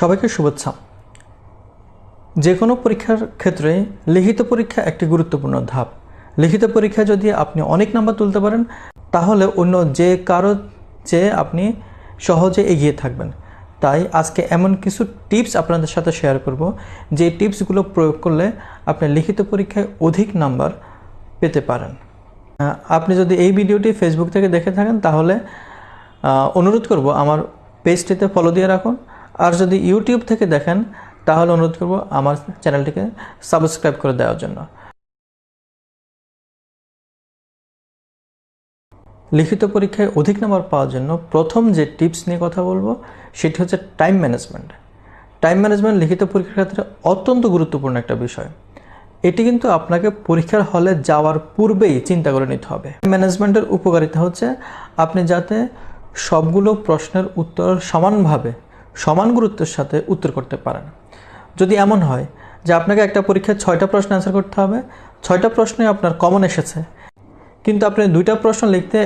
সবাইকে শুভেচ্ছা। যে কোনো পরীক্ষার ক্ষেত্রে লিখিত পরীক্ষা একটি গুরুত্বপূর্ণ ধাপ। লিখিত পরীক্ষা যদি আপনি অনেক নাম্বার তুলতে পারেন, তাহলে অন্য যে কারও চেয়ে আপনি সহজে এগিয়ে থাকবেন। তাই আজকে এমন কিছু টিপস আপনাদের সাথে শেয়ার করব, যে টিপসগুলো প্রয়োগ করলে আপনি লিখিত পরীক্ষায় অধিক নাম্বার পেতে পারেন। আপনি যদি এই ভিডিওটি ফেসবুক থেকে দেখে থাকেন, তাহলে অনুরোধ করব আমার পেজটিতে ফলো দিয়ে রাখুন। আর যদি ইউটিউব থেকে দেখেন, তাহলে অনুরোধ করব আমার চ্যানেলটিকে সাবস্ক্রাইব করে দেওয়ার জন্য। লিখিত পরীক্ষায় অধিক নাম্বার পাওয়ার জন্য প্রথম যে টিপস নিয়ে কথা বলব, সেটি হচ্ছে টাইম ম্যানেজমেন্ট। টাইম ম্যানেজমেন্ট লিখিত পরীক্ষার ক্ষেত্রে অত্যন্ত গুরুত্বপূর্ণ একটা বিষয়। এটি কিন্তু আপনাকে পরীক্ষার হলে যাওয়ার পূর্বেই চিন্তা করে নিতে হবে। ম্যানেজমেন্টের উপকারিতা হচ্ছে আপনি যাতে সবগুলো প্রশ্নের উত্তর সমানভাবে সমান গুরুত্বের সাথে উত্তর করতে পারেন। যদি এমন হয় যে আপনাকে একটা পরীক্ষায় ছয়টা প্রশ্ন অ্যান্সার করতে হবে, ছয়টা প্রশ্নে আপনার কমন এসেছে। কিন্তু আপনি দুইটা প্রশ্ন লিখতে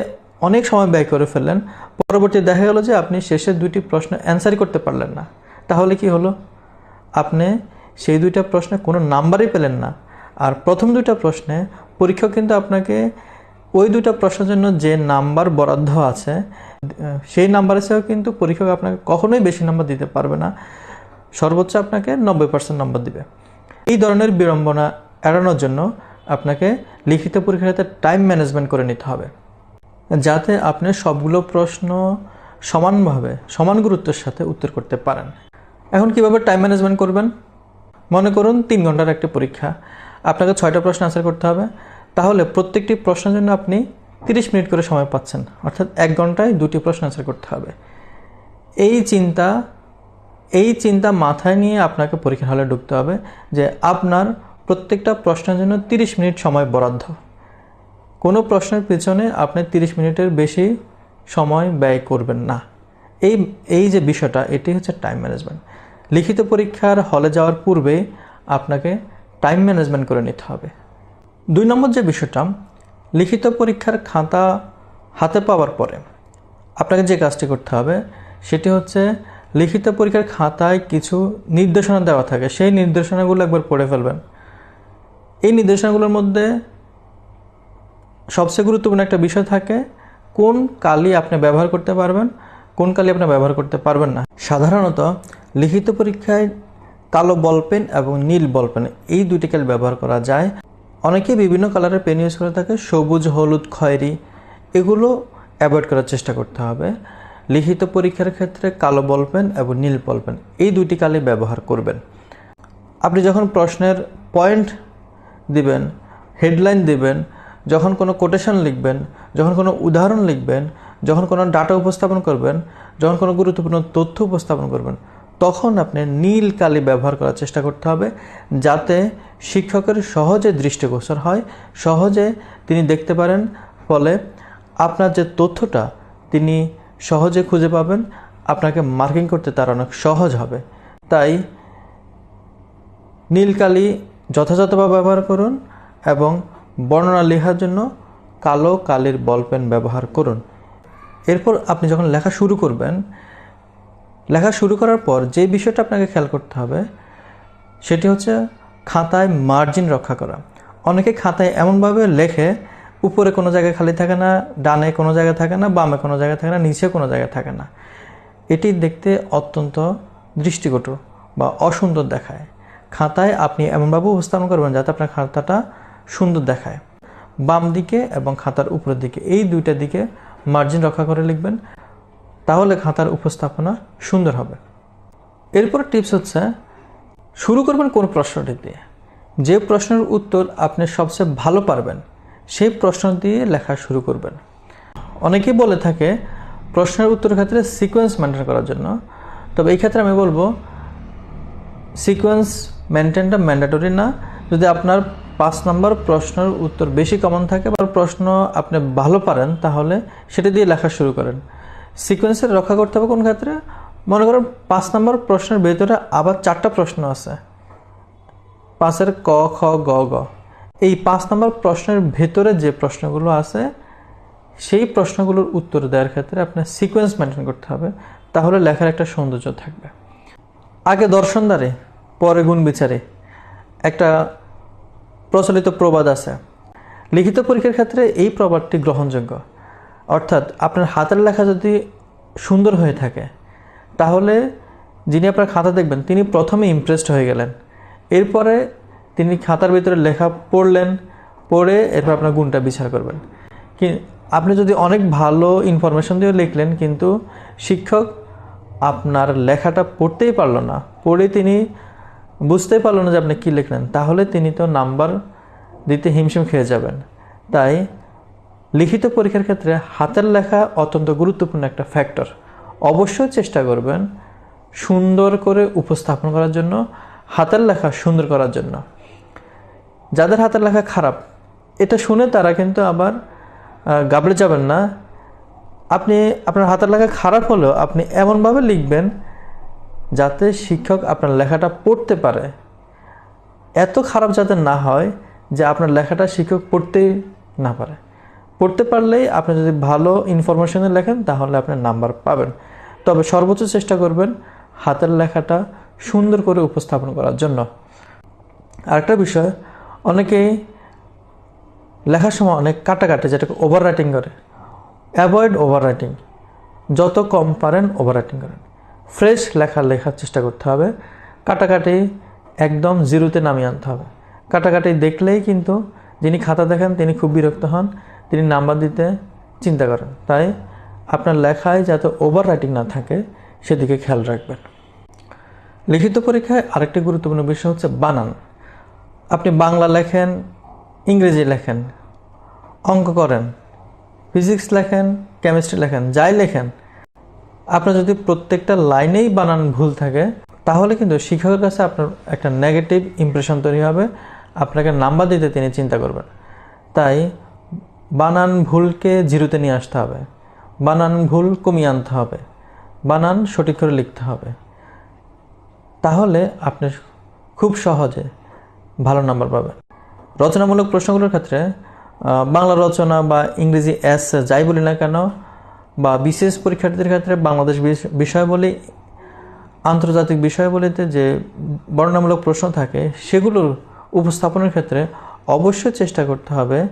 অনেক সময় ব্যয় করে ফেললেন, পরবর্তী দেখা গেল যে আপনি শেষের দুইটি প্রশ্ন অ্যান্সারই করতে পারলেন না। তাহলে কি হলো? আপনি সেই দুইটা প্রশ্নে কোনো নাম্বারই পেলেন না। আর প্রথম দুইটা প্রশ্নে পরীক্ষক কিন্তু আপনাকে ওই দুইটা প্রশ্নের জন্য যে নাম্বার বরাদ্দ আছে, সেই নাম্বারের চেয়েও কিন্তু পরীক্ষক আপনাকে কখনোই বেশি নাম্বার দিতে পারবে না। সর্বোচ্চ আপনাকে নব্বই পার্সেন্ট নম্বর দিবে। এই ধরনের বিড়ম্বনা এড়ানোর জন্য আপনাকে লিখিত পরীক্ষাতে টাইম ম্যানেজমেন্ট করে নিতে হবে। যাতে আপনি সবগুলো প্রশ্ন সমানভাবে, সমান গুরুত্বের সাথে উত্তর করতে পারেন। এখন কীভাবে টাইম ম্যানেজমেন্ট করবেন? মনে করুন তিন ঘণ্টার একটি পরীক্ষা। আপনাকে ছয়টা প্রশ্ন আনসার করতে হবে। তাহলে প্রত্যেকটি প্রশ্নের জন্য আপনি তিরিশ মিনিট করে সময় পাচ্ছেন। অর্থাৎ এক ঘন্টায় দুটি প্রশ্ন আনসার করতে হবে। এই চিন্তা এই চিন্তা মাথায় নিয়ে আপনাকে পরীক্ষার হলে ঢুকতে হবে যে আপনার প্রত্যেকটা প্রশ্নের জন্য তিরিশ মিনিট সময় বরাদ্দ। কোনো প্রশ্নের পিছনে আপনি তিরিশ মিনিটের বেশি সময় ব্যয় করবেন না। এই এই যে বিষয়টা, এটি হচ্ছে টাইম ম্যানেজমেন্ট লিখিত পরীক্ষার হলে যাওয়ার পূর্বে আপনাকে টাইম ম্যানেজমেন্ট করে নিতে হবে। দুই নম্বর যে বিষয়টা, লিখিত পরীক্ষার খাতা হাতে পাওয়ার পরে আপনাকে যে কাজটি করতে হবে, সেটি হচ্ছে লিখিত পরীক্ষার খাতায় কিছু নির্দেশনা দেওয়া থাকে। সেই নির্দেশনাগুলো একবার পড়ে ফেলবেন। এই নির্দেশনাগুলোর মধ্যে সবচেয়ে গুরুত্বপূর্ণ একটা বিষয় থাকে, কোন কালি আপনি ব্যবহার করতে পারবেন, কোন কালি আপনি ব্যবহার করতে পারবেন না। সাধারণত লিখিত পরীক্ষায় কালো বল পেন এবং নীল বল পেন এই দুইটি কালি ব্যবহার করা যায়। অনেকেই বিভিন্ন কালারের পেন ইউজ করে থাকে। সবুজ, হলুদ, খয়েরি, এগুলো অ্যাভয়েড করার চেষ্টা করতে হবে। লিখিত পরীক্ষার ক্ষেত্রে কালো বল পেন এবং নীল বল পেন, এই দুইটি কালি ব্যবহার করবেন। আপনি যখন প্রশ্নের পয়েন্ট দিবেন, হেডলাইন দিবেন, যখন কোনো কোটেশন লিখবেন, যখন কোনো উদাহরণ লিখবেন, যখন কোনো ডাটা উপস্থাপন করবেন, যখন কোনো গুরুত্বপূর্ণ তথ্য উপস্থাপন করবেন তখন আপনি নীল কালি ব্যবহার করার চেষ্টা করতে হবে যাতে শিক্ষকের সহজে দৃষ্টিগোচর হয়, সহজে তিনি দেখতে পারেন, ফলে আপনার যে তথ্যটা তিনি সহজে খুঁজে পাবেন, আপনাকে মার্কিং করতে তার অনেক সহজ হবে। তাই নীল কালি যথাযথভাবে ব্যবহার করুন এবং বর্ণনা লেখার জন্য কালো কালির বল পেন ব্যবহার করুন। এরপর আপনি যখন লেখা শুরু করবেন লেখা শুরু করার পর যে বিষয়টা আপনাকে খেয়াল করতে হবে, সেটি হচ্ছে খাতায় মার্জিন রক্ষা করা। অনেকে খাতায় এমনভাবে লেখে, উপরে কোনো জায়গায় খালি থাকে না, ডানে কোনো জায়গায় থাকে না, বামে কোনো জায়গায় থাকে না, নিচে কোনো জায়গায় থাকে না। এটি দেখতে অত্যন্ত দৃষ্টিকটু বা অসুন্দর দেখায়। খাতায় আপনি এমনভাবে উপস্থাপন করবেন যাতে আপনার খাতাটা সুন্দর দেখায়। বাম দিকে এবং খাতার উপরের দিকে, এই দুইটা দিকে মার্জিন রক্ষা করে লিখবেন। তাহলে খাতার উপস্থাপনা সুন্দর হবে। এরপর টিপস হচ্ছে, শুরু করবেন কোন প্রশ্নটি দিয়ে। যে প্রশ্নের উত্তর আপনি সবচেয়ে ভালো পারবেন, সেই প্রশ্ন দিয়ে লেখা শুরু করবেন। অনেকেই বলে থাকে, প্রশ্নের উত্তরের ক্ষেত্রে সিকোয়েন্স মেনটেন করার জন্য। তবে এই ক্ষেত্রে আমি বলব সিকোয়েন্স মেনটেনটা ম্যান্ডেটরি না। যদি আপনার পাঁচ নম্বর প্রশ্নের উত্তর বেশি কমন থাকে বা প্রশ্ন আপনি ভালো পারেন, তাহলে সেটা দিয়ে লেখা শুরু করেন। সিকোয়েন্সের রক্ষা করতে হবে কোন ক্ষেত্রে? মনে করেন পাঁচ নম্বর প্রশ্নের ভেতরে আবার চারটা প্রশ্ন আছে। পাঁচের ক, খ, গ গ। এই পাঁচ নম্বর প্রশ্নের ভেতরে যে প্রশ্নগুলো আছে, সেই প্রশ্নগুলোর উত্তর দেওয়ার ক্ষেত্রে আপনার সিকোয়েন্স মেনটেন করতে হবে। তাহলে লেখার একটা সৌন্দর্য থাকবে। আগে দর্শনদারে পরে গুণ বিচারে। একটা প্রচলিত প্রবাদ আছে। লিখিত পরীক্ষার ক্ষেত্রে এই প্রবাদটি গ্রহণযোগ্য। অর্থাৎ আপনার হাতের লেখা যদি সুন্দর হয়ে থাকে, তাহলে যিনি আপনার খাতা দেখবেন, তিনি প্রথমে ইমপ্রেসড হয়ে গেলেন। এরপরে তিনি খাতার ভিতরে লেখা পড়লেন, পড়ে এরপর আপনার গুণটা বিচার করবেন। কি, আপনি যদি অনেক ভালো ইনফরমেশন দিয়ে লিখলেন, কিন্তু শিক্ষক আপনার লেখাটা পড়তেই পারল না, পড়ে তিনি বুঝতেই পারল না যে আপনি কী লিখলেন, তাহলে তিনি তো নাম্বার দিতে হিমশিম খেয়ে যাবেন। তাই লিখিত পরীক্ষার ক্ষেত্রে হাতের লেখা অত্যন্ত গুরুত্বপূর্ণ একটা ফ্যাক্টর অবশ্যই চেষ্টা করবেন সুন্দর করে উপস্থাপন করার জন্য, হাতের লেখা সুন্দর করার জন্য। যাদের হাতের লেখা খারাপ, এটা শুনে তারা কিন্তু আবার গাবড়ে যাবেন না। আপনি, আপনার হাতের লেখা খারাপ হলেও আপনি এমনভাবে লিখবেন যাতে শিক্ষক আপনার লেখাটা পড়তে পারে। এত খারাপ যাতে না হয় যে আপনার লেখাটা শিক্ষক পড়তেই না পারে। পড়তে পারলেই আপনি যদি ভালো ইনফরমেশনে লেখেন, তাহলে আপনি নাম্বার পাবেন। তবে সর্বোচ্চ চেষ্টা করবেন হাতের লেখাটা সুন্দর করে উপস্থাপন করার জন্য। আরেকটা বিষয় অনেকেই লেখার সময় অনেক কাটাকাটি যেটাকে ওভার রাইটিং করে। অ্যাভয়েড ওভার রাইটিং যত কম পারেন ওভার রাইটিং করেন। ফ্রেশ লেখা লেখার চেষ্টা করতে হবে। কাটাকাটি একদম জিরোতে নামিয়ে আনতে হবে। কাটাকাটি দেখলেই কিন্তু যিনি খাতা দেখেন, তিনি খুব বিরক্ত হন। তিনি নাম্বার দিতে চিন্তা করেন। তাই আপনার লেখায় যাতে ওভার রাইটিং না থাকে, সেদিকে খেয়াল রাখবেন। লিখিত পরীক্ষায় আরেকটি গুরুত্বপূর্ণ বিষয় হচ্ছে বানান। আপনি বাংলা লেখেন, ইংরেজি লেখেন, অঙ্ক করেন ফিজিক্স লেখেন কেমিস্ট্রি লেখেন, যাই লেখেন, আপনার যদি প্রত্যেকটা লাইনেই বানান ভুল থাকে, তাহলে কিন্তু শিক্ষকের কাছে আপনার একটা নেগেটিভ ইমপ্রেশন তৈরি হবে, আপনাকে নাম্বার দিতে তিনি চিন্তা করবেন। তাই বানান ভুলকে জিরোতে নিয়ে আসতে হবে। বানান ভুল কমিয়ে আনতে হবে। বানান সঠিক করে লিখতে হবে। তাহলে আপনি খুব সহজে ভালো নাম্বার পাবেন। রচনামূলক প্রশ্নগুলোর ক্ষেত্রে বাংলা রচনা বা ইংরেজি এস যাই বলি না কেন, বা বিশেষ পরীক্ষার্থীদের ক্ষেত্রে বাংলাদেশ বিষ- বিষয়াবলী আন্তর্জাতিক বিষয়াবলীতে যে বর্ণনামূলক প্রশ্ন থাকে, সেগুলোর উপস্থাপনের ক্ষেত্রে অবশ্যই চেষ্টা করতে হবে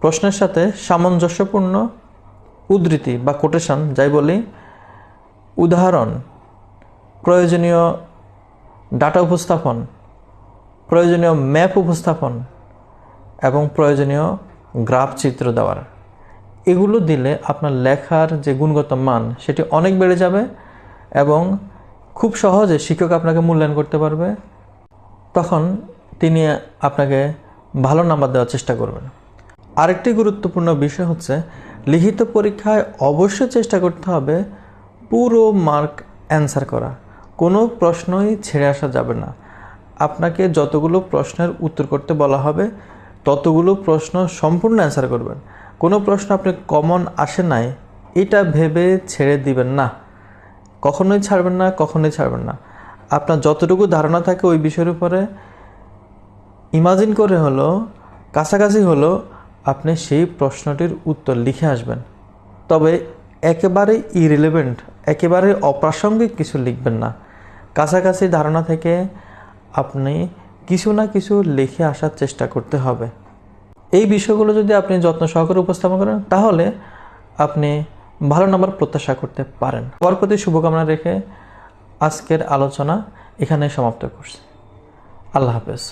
প্রশ্নের সাথে সামঞ্জস্যপূর্ণ উদ্ধৃতি বা কোটেশন যাই বলি, উদাহরণ, প্রয়োজনীয় ডাটা উপস্থাপন, প্রয়োজনীয় ম্যাপ উপস্থাপন এবং প্রয়োজনীয় গ্রাফ চিত্র দেওয়ার। এগুলো দিলে আপনার লেখার যে গুণগত মান সেটি অনেক বেড়ে যাবে এবং খুব সহজে শিক্ষক আপনাকে মূল্যায়ন করতে পারবে। তখন তিনি আপনাকে ভালো নাম্বার দেওয়ার চেষ্টা করবেন। আরেকটি গুরুত্বপূর্ণ বিষয় হচ্ছে, লিখিত পরীক্ষায় অবশ্যই চেষ্টা করতে হবে পুরো মার্ক অ্যান্সার করা। কোনো প্রশ্নই ছেড়ে আসা যাবে না। আপনাকে যতগুলো প্রশ্নের উত্তর করতে বলা হবে, ততগুলো প্রশ্ন সম্পূর্ণ অ্যান্সার করবেন। কোনো প্রশ্ন আপনি কমন আসে নাই, এটা ভেবে ছেড়ে দিবেন না। কখনোই ছাড়বেন না, কখনোই ছাড়বেন না। আপনার যতটুকু ধারণা থাকে ওই বিষয়ের উপরে ইমাজিন করে হলো, কাছাকাছি হলো আপনি সেই প্রশ্নটির উত্তর লিখে আসবেন। তবে একেবারে ইরিলেভেন্ট একেবারে অপ্রাসঙ্গিক কিছু লিখবেন না। কাছাকাছি ধারণা থেকে আপনি কিছু না কিছু লিখে আসার চেষ্টা করতে হবে। এই বিষয়গুলো যদি আপনি যত্ন সহকারে উপস্থাপন করেন, তাহলে আপনি ভালো নাম্বার প্রত্যাশা করতে পারেন। সবার প্রতি শুভকামনা রেখে আজকের আলোচনা এখানে সমাপ্ত করছি। আল্লাহ হাফেজ।